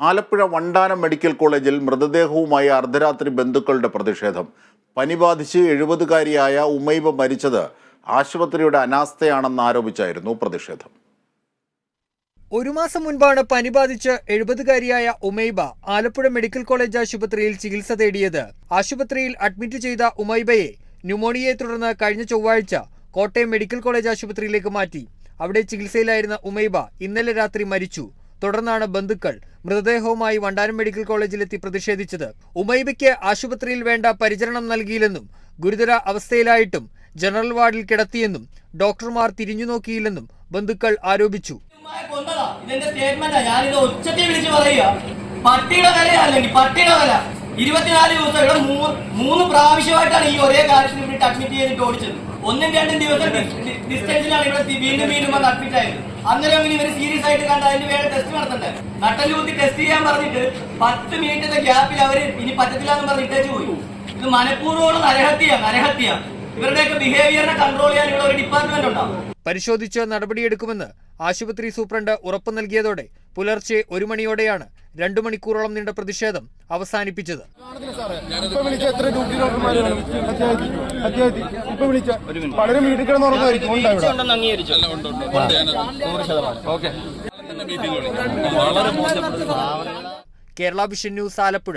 Alappuzha Vandanam medical കോളേജിൽ മൃതദേഹവുമായി അർദ്ധരാത്രി ബന്ധുക്കളുടെ പ്രതിഷേധം. പനി ബാധിച്ച് എഴുപതുകാരിയായ ഉമൈബ മരിച്ചത് ആശുപത്രിയുടെ അനാസ്ഥയാണെന്ന് ആരോപിച്ചായിരുന്നു പ്രതിഷേധം. ഒരു മാസം മുൻപാണ് പനി ബാധിച്ച് എഴുപതുകാരിയായ ഉമൈബ ആലപ്പുഴ മെഡിക്കൽ കോളേജ് ആശുപത്രിയിൽ ചികിത്സ തേടിയത്. ആശുപത്രിയിൽ അഡ്മിറ്റ് ചെയ്ത ഉമൈബയെ ന്യൂമോണിയയെ തുടർന്ന് കഴിഞ്ഞ ചൊവ്വാഴ്ച കോട്ടയം മെഡിക്കൽ കോളേജ് ആശുപത്രിയിലേക്ക് മാറ്റി. അവിടെ ചികിത്സയിലായിരുന്ന ഉമൈബ ഇന്നലെ രാത്രി മരിച്ചു. തുടർന്നാണ് ബന്ധുക്കൾ മൃതദേഹവുമായി വണ്ടാനം മെഡിക്കൽ കോളേജിലെത്തി പ്രതിഷേധിച്ചത്. ഉമൈബയ്ക്ക് ആശുപത്രിയിൽ വേണ്ട പരിചരണം നൽകിയില്ലെന്നും ഗുരുതര അവസ്ഥയിലായിട്ടും ജനറൽ വാർഡിൽ കിടത്തിയെന്നും ഡോക്ടർമാർ തിരിഞ്ഞു നോക്കിയില്ലെന്നും ബന്ധുക്കൾ ആരോപിച്ചു. ഞാനിത് ഉച്ചത്തിൽ വിളിച്ചു പറയുക. പട്ടിയുടെ വില പട്ടിയുടെ ഇരുപത്തിനാല് ദിവസം ഇവിടെ മൂന്ന് പ്രാവശ്യമായിട്ടാണ് ഈ ഒരേ കാര്യത്തിന് വേണ്ടി അഡ്മിറ്റ് ചെയ്തിട്ട് ഓടിച്ചത്. ഒന്നും രണ്ടും ദിവസം ഡിസ്റ്റൻസിലാണ് ഇവിടെ വീണ്ടും വീണ്ടും വന്ന് അഡ്മിറ്റ് ആയത്. അന്നേരം അങ്ങനെ ഇവർ സീരിയസ് ആയിട്ട് കണ്ട അതിന്റെ വേറെ ടെസ്റ്റ് നടത്തണ്ടേ? നട്ടലൂത്തി ടെസ്റ്റ് ചെയ്യാൻ പറഞ്ഞിട്ട് പത്ത് മിനിറ്റിന്റെ ഗ്യാപ്പിൽ അവർ ഇനി പറ്റത്തില്ല എന്ന് പറഞ്ഞ് ഇട്ടേച്ച് പോയി. ഇത് മനഃപൂർവമുള്ള നരഹത്യ നരഹത്യ ഇവരുടെയൊക്കെ ബിഹേവിയറിനെ കൺട്രോൾ ചെയ്യാൻ ഇവിടെ ഒരു ഡിപ്പാർട്ട്മെന്റ് ഉണ്ടാവും. പരിശോധിച്ച് നടപടിയെടുക്കുമെന്ന് ആശുപത്രി സൂപ്രണ്ട് ഉറപ്പു നൽകിയതോടെ പുലർച്ചെ ഒരു മണിയോടെയാണ് രണ്ടു മണിക്കൂറോളം നീണ്ട പ്രതിഷേധം അവസാനിപ്പിച്ചത്. Kerala vision news Alappuzha.